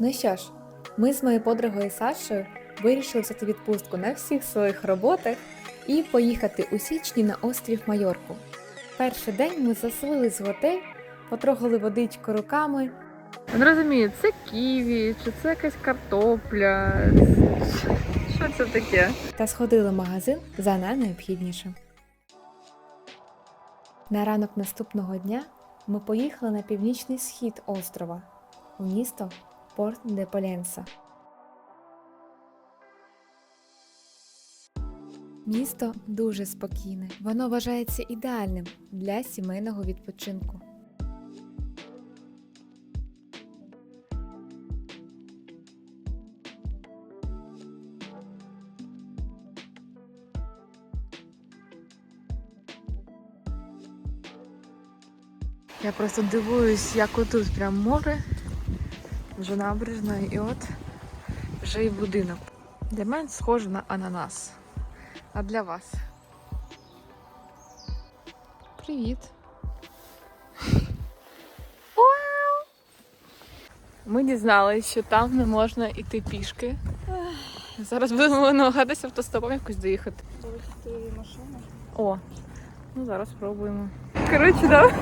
Ну що ж, ми з моєю подругою Сашою вирішили взяти відпустку на всіх своїх роботах і поїхати у січні на острів Майорку. Перший день ми заселились в готель, потрогали водичку руками. Не розумію, це ківі, чи це якась картопля. Що це таке? та сходили в магазин за найнеобхіднішим. На ранок наступного дня ми поїхали на північний схід острова у місто Порт де Поленса. Місто дуже спокійне. Воно вважається ідеальним для сімейного відпочинку. Я просто дивуюсь, як отут прям море, вже набережна, і от вже і будинок. Для мене схоже на ананас. А для вас? Привіт. Ми дізналися, що там не можна йти пішки. Зараз будемо намагатися автостопом якось доїхати. О, ну зараз спробуємо. Коротше, да,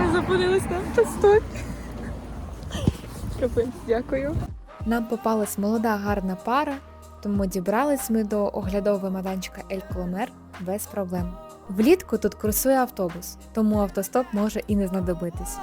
ми зупинились на автостопі. Капець, дякую. Нам попалась молода гарна пара, тому дібрались ми до оглядового майданчика Ель Коломер без проблем. Влітку тут курсує автобус, тому автостоп може і не знадобитись.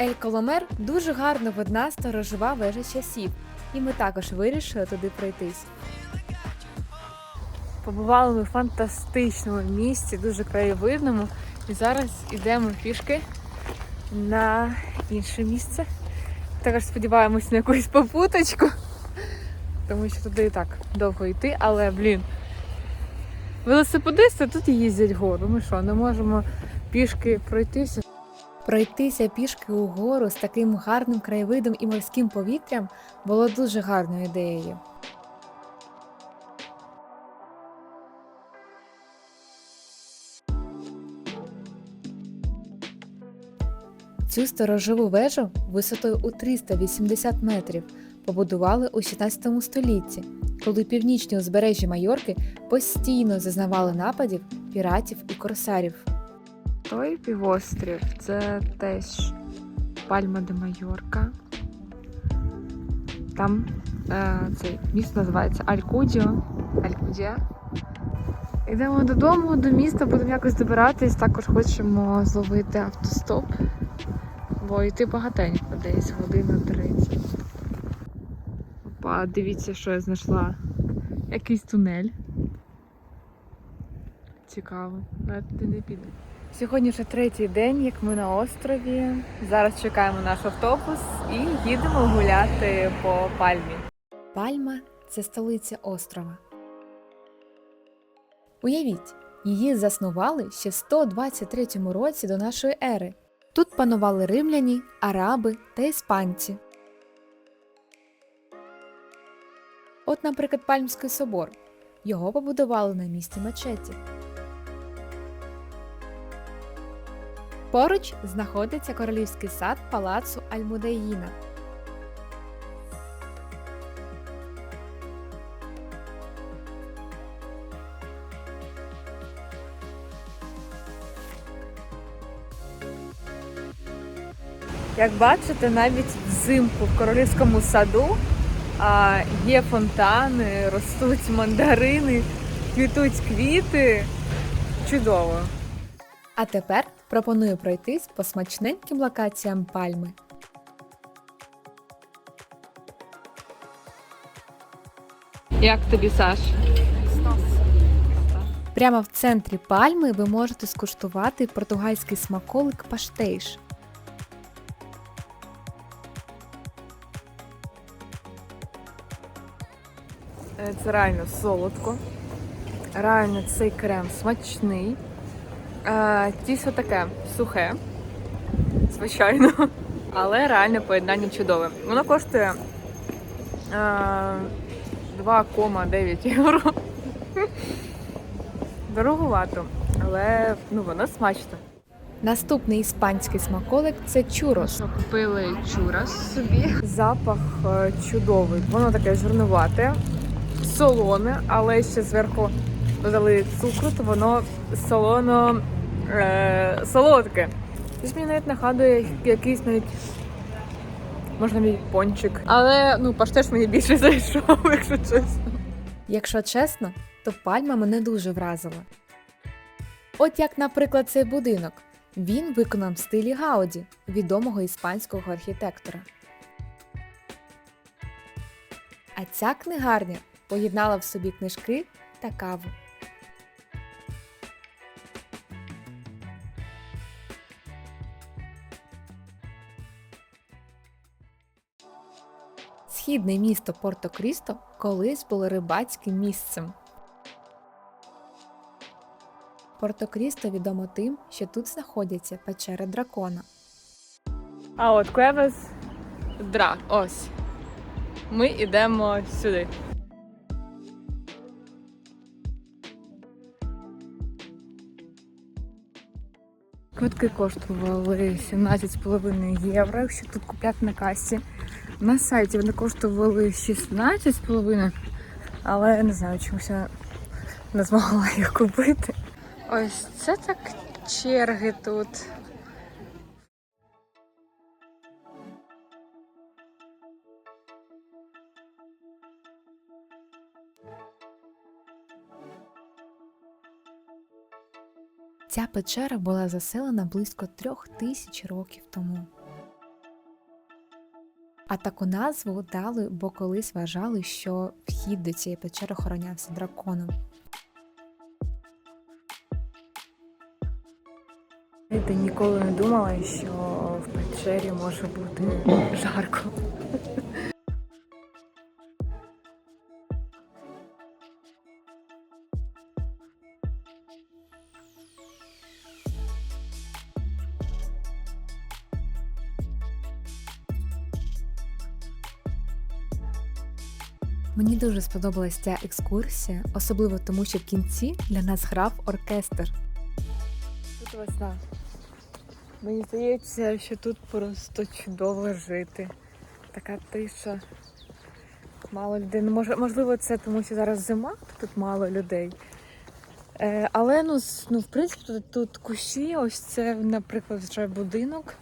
Ель Коломер дуже гарно видна сторожова вежа часів, і ми також вирішили туди пройтись. Побували ми в фантастичному місці, дуже краєвидному. І зараз йдемо пішки на інше місце. Також сподіваємось на якусь попуточку, тому що туди і так довго йти, але блін. Велосипедисти тут їздять гору. Ми що, не можемо пішки пройтися? Пройтися пішки угору з таким гарним краєвидом і морським повітрям було дуже гарною ідеєю. Цю сторожову вежу висотою у 380 метрів побудували у 16 столітті, коли північні узбережжя Майорки постійно зазнавали нападів піратів і корсарів. Той півострів це теж Пальма де Майорка. Там е, цей місто називається Алькудіо. Алькудія. Йдемо додому, до міста, будемо якось добиратись. Також хочемо зловити автостоп, бо йти багатенько, десь година 30. Опа, дивіться, що я знайшла. Якийсь тунель. Цікаво. Але туди не піде. Сьогодні вже третій день, як ми на острові. Зараз чекаємо наш автобус і їдемо гуляти по пальмі. Пальма це столиця острова. Уявіть, її заснували ще в 123 році до нашої ери. Тут панували римляні, араби та іспанці. От, наприклад, Пальмський собор. Його побудували на місці мечеті. Поруч знаходиться королівський сад палацу Альмудеїна. Як бачите, навіть взимку в королівському саду є фонтани, ростуть мандарини, квітуть квіти. Чудово. А тепер пропоную пройтись по смачненьким локаціям пальми. Як тобі, Саш? Прямо в центрі пальми ви можете скуштувати португальський смаколик паштейш. Е, Це реально солодко. Реально цей крем смачний. Е, тісто таке сухе, звичайно, але реальне поєднання чудове. Воно коштує е, 2,9 євро. Дороговато, але ну, воно смачно. Наступний іспанський смаколик це чурос. Купили чурас собі. Запах е, чудовий. Воно таке жирнувате, солоне, але ще зверху додали цукру, то воно солоно е, солодке. Щось мені навіть нагадує якийсь навіть. Можна мій пончик. Але ну паштет мені більше зайшов, якщо чесно. Якщо чесно, то пальма мене дуже вразила. От як, наприклад, цей будинок. Він виконав в стилі Гауді, відомого іспанського архітектора. А ця книгарня поєднала в собі книжки та каву. Східне місто Порто-Крісто колись було рибацьким місцем. Порто-Крісто відомо тим, що тут знаходяться печери дракона. А от Квевес Дра. Ось. Ми йдемо сюди. Квитки коштували 17,5 євро, якщо тут купляти на касі. На сайті вони коштували 16,5, але я не знаю, чомусь я не змогла їх купити. Ось це так черги тут. Ця печера була заселена близько трьох тисяч років тому. А таку назву дали, бо колись вважали, що вхід до цієї печери охоронявся драконом. Ти ніколи не думала, що в печері може бути жарко. Мені дуже сподобалась ця екскурсія, особливо тому, що в кінці для нас грав оркестр. Тут весна. Мені здається, що тут просто чудово жити. Така тиша. Мало людей. Ну, можливо, це тому, що зараз зима, тут мало людей. Е, але ну, ну, в принципі, тут кущі, ось це, наприклад, вже будинок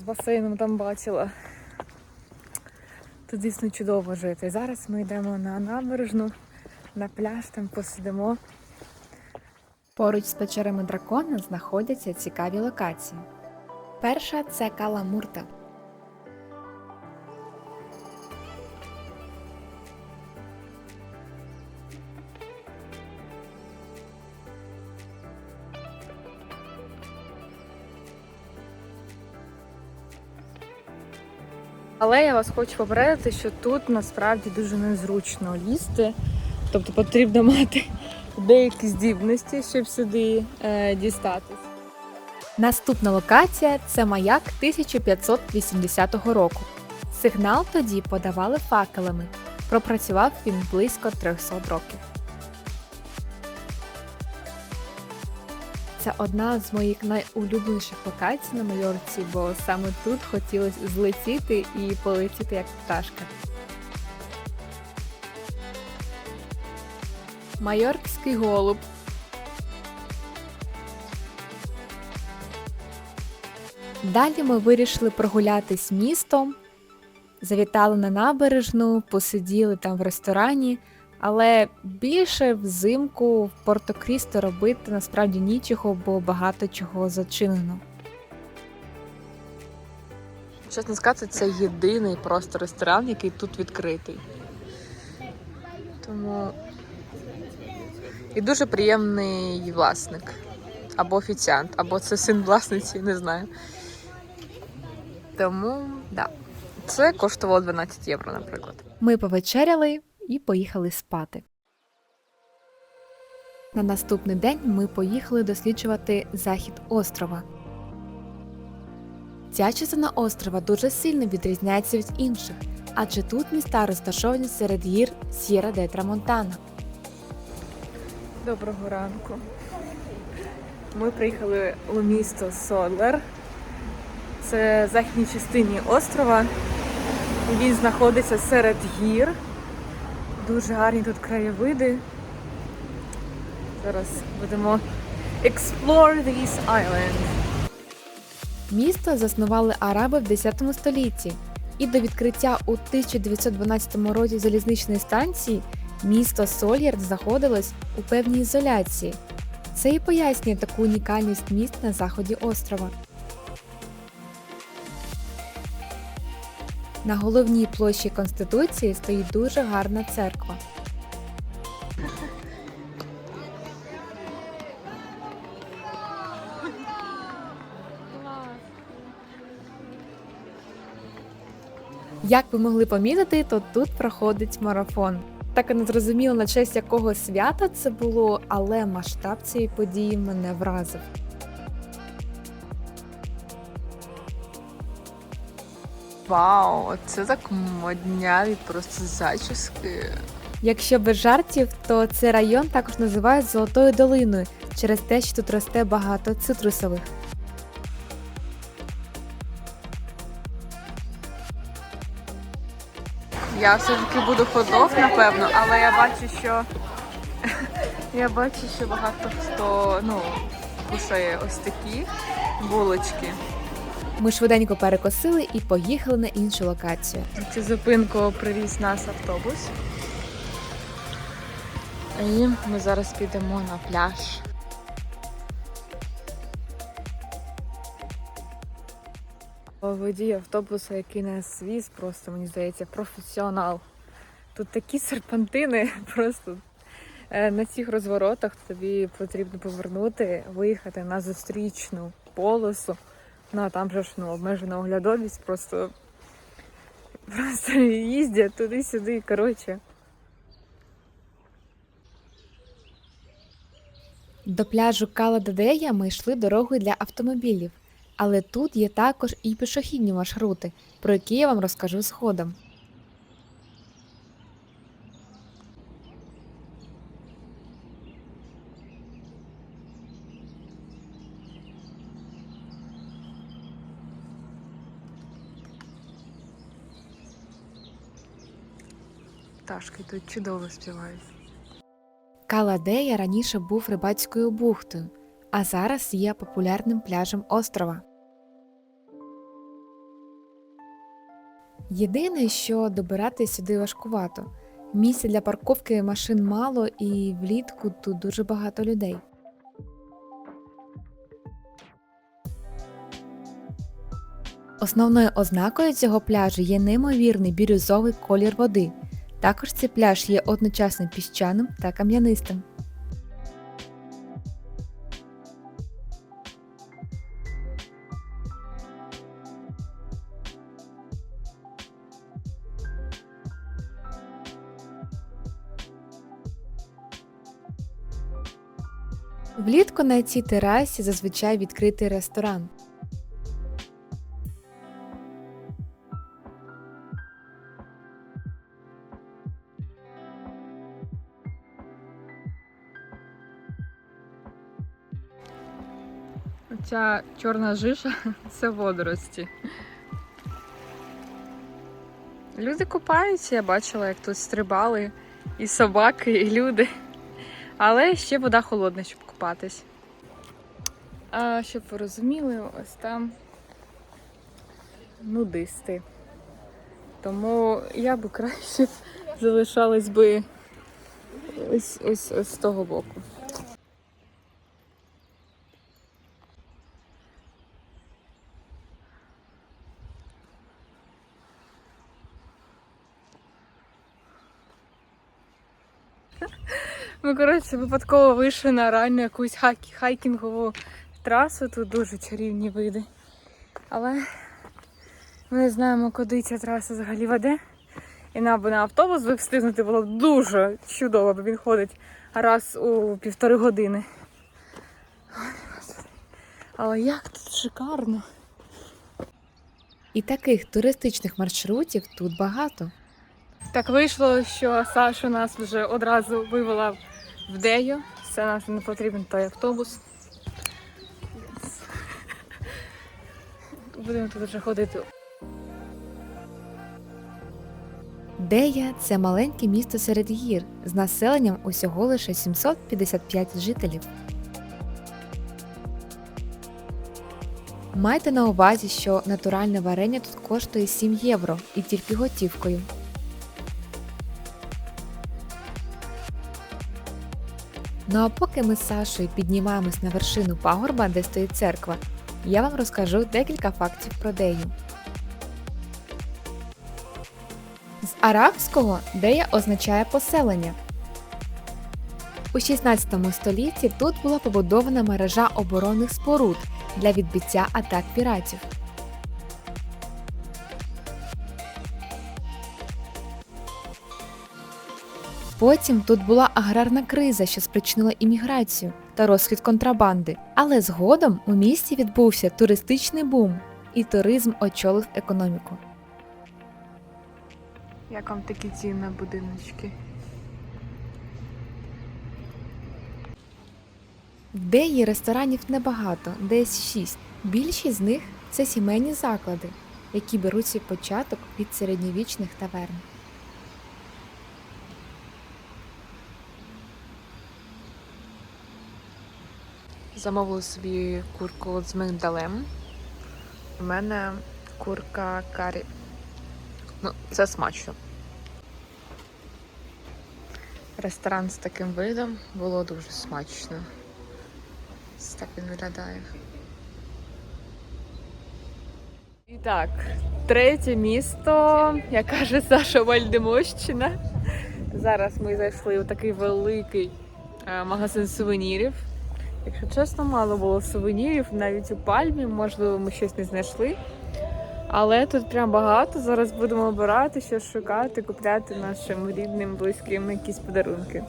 з басейном там бачила. Тут звісно, чудово жити. Зараз ми йдемо на набережну, на пляж, там посидимо. Поруч з печерами дракона знаходяться цікаві локації. Перша це Каламурта. Але я вас хочу попередити, що тут насправді дуже незручно лізти. Тобто потрібно мати деякі здібності, щоб сюди е, дістатись. Наступна локація це маяк 1580 року. Сигнал тоді подавали факелами. Пропрацював він близько 300 років. Це одна з моїх найулюбленіших локацій на Майорці, бо саме тут хотілося злетіти і полетіти як пташка. Майоркський голуб Далі ми вирішили прогулятись містом, завітали на набережну, посиділи там в ресторані, але більше взимку в Порто-Крісто робити насправді нічого, бо багато чого зачинено. Чесно сказати, це єдиний просто ресторан, який тут відкритий. Тому і дуже приємний власник. Або офіціант, або це син власниці, не знаю. Тому, да. Це коштувало 12 євро, наприклад. Ми повечеряли і поїхали спати. На наступний день ми поїхали досліджувати захід острова. Ця частина острова дуже сильно відрізняється від інших, адже тут міста розташовані серед гір С'єра де Трамонтана. Доброго ранку. Ми приїхали у місто Содлер. Це в західній частині острова. Він знаходиться серед гір. Дуже гарні тут краєвиди. Зараз будемо explore this island. Місто заснували араби в 10 столітті, і до відкриття у 1912 році залізничної станції місто Сольєр знаходилось у певній ізоляції. Це і пояснює таку унікальність міст на заході острова. На головній площі Конституції стоїть дуже гарна церква. Як ви могли помітити, то тут проходить марафон. Так і не зрозуміло на честь якого свята це було, але масштаб цієї події мене вразив. Вау, це так модняві просто зачіски. Якщо без жартів, то цей район також називають Золотою долиною через те, що тут росте багато цитрусових. Я все-таки буду ходов, напевно, але я бачу, що я бачу, що багато хто ну, кушає ось такі булочки. Ми швиденько перекосили і поїхали на іншу локацію. Цю зупинку привіз нас автобус. І ми зараз підемо на пляж. Водій автобуса, який нас віз, просто мені здається, професіонал. Тут такі серпантини, просто е, на цих розворотах тобі потрібно повернути, виїхати на зустрічну полосу. Ну а там же ж ну, обмежена оглядовість, просто, просто їздять туди-сюди. Коротше. До пляжу Калададея ми йшли дорогою для автомобілів, але тут є також і пішохідні маршрути, про які я вам розкажу згодом. Пташки тут чудово співають. Каладея раніше був рибацькою бухтою, а зараз є популярним пляжем острова. Єдине, що добиратись сюди важкувато. Місця для парковки машин мало і влітку тут дуже багато людей. Основною ознакою цього пляжу є неймовірний бірюзовий колір води. Також цей пляж є одночасно піщаним та кам'янистим. Влітку на цій терасі зазвичай відкритий ресторан. Ця чорна жижа це водорості. Люди купаються, я бачила, як тут стрибали і собаки, і люди. Але ще вода холодна, щоб купатись. А щоб ви розуміли, ось там нудисти. Тому я би краще залишалась би ось, ось, ось з того боку. Ми, коротше, випадково вийшли на реально якусь хайк- хайкінгову трасу. Тут дуже чарівні види. Але ми не знаємо, куди ця траса взагалі веде. І нам би на автобус би встигнути було дуже чудово, бо він ходить раз у півтори години. Але як тут шикарно. І таких туристичних маршрутів тут багато. Так вийшло, що Саша нас вже одразу вивела в Дею. Все нам не потрібен той автобус. Будемо тут вже ходити. Дея це маленьке місто серед гір з населенням усього лише 755 жителів. Майте на увазі, що натуральне варення тут коштує 7 євро і тільки готівкою. Ну а поки ми з Сашою піднімаємось на вершину пагорба, де стоїть церква, я вам розкажу декілька фактів про Дею. З арабського дея означає поселення. У 16 столітті тут була побудована мережа оборонних споруд для відбиття атак піратів. Потім тут була аграрна криза, що спричинила імміграцію та розхід контрабанди. Але згодом у місті відбувся туристичний бум, і туризм очолив економіку. Як вам такі ціни на будиночки? В Деї ресторанів небагато, десь шість. Більшість з них це сімейні заклади, які беруть свій початок від середньовічних таверн. Замовили собі курку з мигдалем. У мене курка карі. Ну, це смачно. Ресторан з таким видом було дуже смачно. Так він виглядає. І так, третє місто, як каже Саша Вальдемощина. Зараз ми зайшли у такий великий е, магазин сувенірів. Якщо чесно, мало було сувенірів, навіть у пальмі, можливо, ми щось не знайшли. Але тут прям багато. Зараз будемо обирати, що шукати, купляти нашим рідним, близьким якісь подарунки.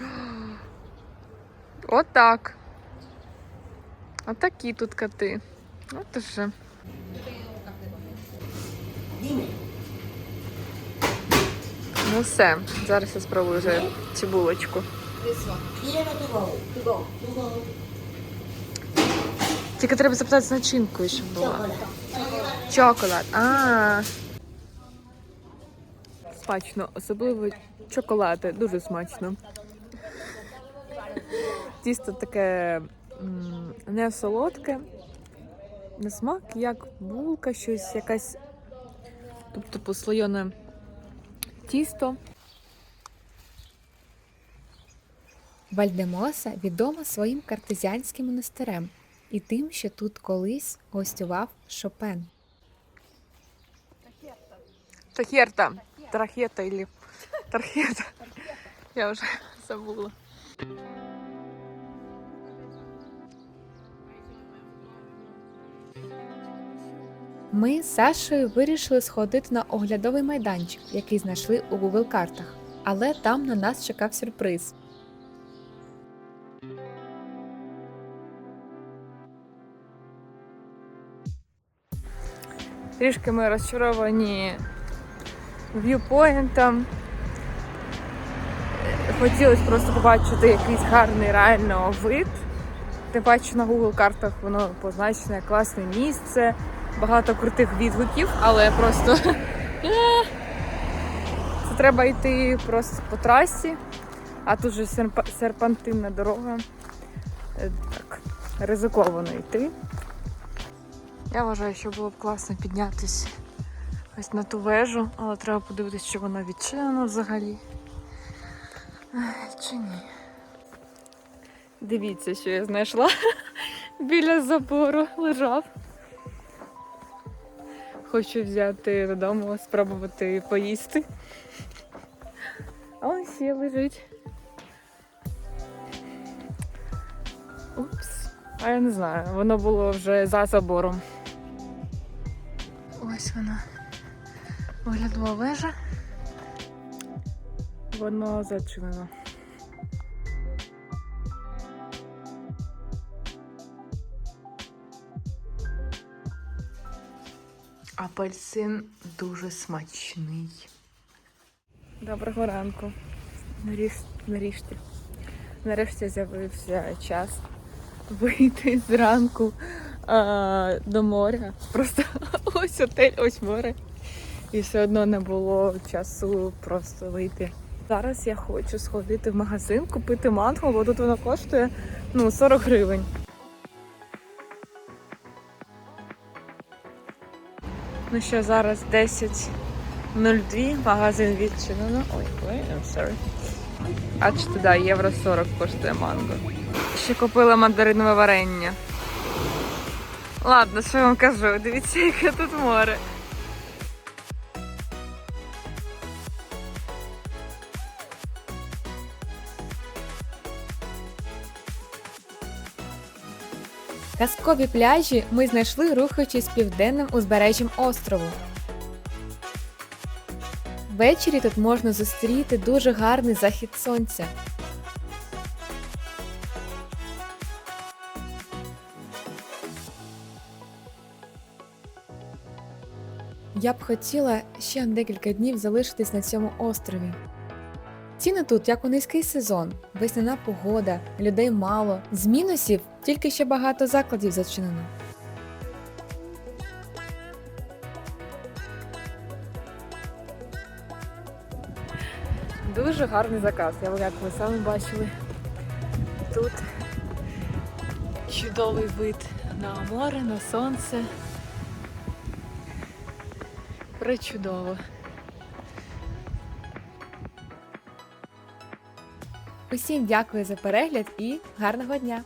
Отак. Отакі тут коти. От уже. Ну все, зараз я спробую вже цю булочку. Тільки треба запитати з начинкою, щоб була. Чоколад. А. Смачно, особливо чоколад, дуже смачно. Тісто таке не солодке, на смак, як булка, щось якась, тобто послойоне тісто. Вальдемоса відома своїм картезіанським монастирем і тим, що тут колись гостював Шопен. Тахерта. Трахета или. Я вже забула. Ми з Сашою вирішили сходити на оглядовий майданчик, який знайшли у Google картах. Але там на нас чекав сюрприз. Трішки ми розчаровані в'юпоінтом. Хотілося просто побачити якийсь гарний реально вид. Тим паче на Google картах воно позначене класне місце, багато крутих відгуків, але просто е, це треба йти просто по трасі, а тут же серпа- серпантинна дорога. Е, Так, ризиковано йти. Я вважаю, що було б класно піднятися ось на ту вежу, але треба подивитися, чи вона відчинена взагалі. Чи ні. Дивіться, що я знайшла. Біля забору лежав. Хочу взяти додому, спробувати поїсти. А ось є лежить. Упс. А я не знаю, воно було вже за забором. Ось вона. Оглядова вежа. Воно зачинено. Апельсин дуже смачний. Доброго ранку. Нарешті. Нарешті з'явився час вийти зранку а, до моря. Просто ось отель, ось море. І все одно не було часу просто вийти. Зараз я хочу сходити в магазин, купити манго, бо тут воно коштує ну, 40 гривень. Ну що, зараз 10.02, магазин відчинено. Ой, ой, I'm sorry. А чи туди євро 40 коштує манго. Ще купила мандаринове варення. Ладно, що я вам кажу, дивіться, яке тут море. Казкові пляжі ми знайшли, рухаючись південним узбережжям острову. Ввечері тут можна зустріти дуже гарний захід сонця. Я б хотіла ще декілька днів залишитись на цьому острові. Ціни тут, як у низький сезон, весняна погода, людей мало. З мінусів тільки ще багато закладів зачинено. Дуже гарний заказ. Я як ви самі бачили. Тут чудовий вид на море, на сонце. Причудово. Усім дякую за перегляд і гарного дня!